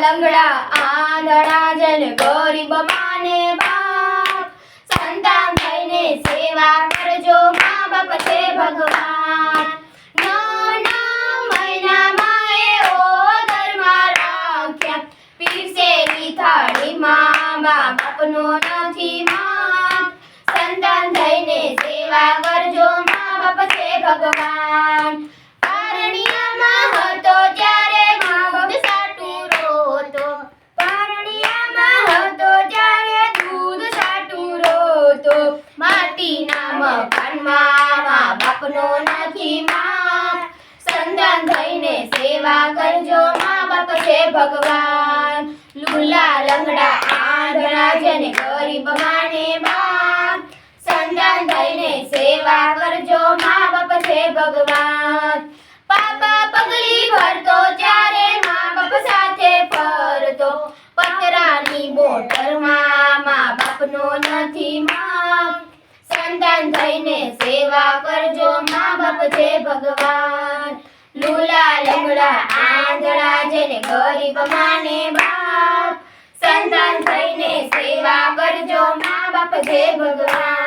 લંગડા આંધળા જન ગરીબ માને બાપ. સંતાન થઈને સેવા કરજો મા બાપ છે ભગવાન. થાળીમાં મા બાપનો નથી માન સંતાન થઈને સેવા કરજો મા બાપ છે ભગવાન પારણિયામાં હતો ત્યારે મા બાપ સાટું રોતો પારણિયામાં હતો ત્યારે દૂધ સાટું રોતો માટીના મકાનમાં મા બાપનો નથી માપ. સંતાન થઈને સેવા કરજો મા બાપ છે ભગવાન. લુલા, લંગડા, આંધળા જેને ગરીબ માને બાપ. સંતાન થઈને સેવા કરજો મા બાપ છે ભગવાન. પાપા પગલી ભરતો ત્યારે મા બાપ સાથે ફરતો. પતરાની બોટલમાં મા બાપનો નથી માપ. સંતાન થઈને સેવા કરજો, મા બાપ છે ભગવાન. લુલા લંગડા આંધળા જેને ગરીબ માને બાપ. સંતાન થઈને સેવા કરજો, મા બાપ છે ભગવાન.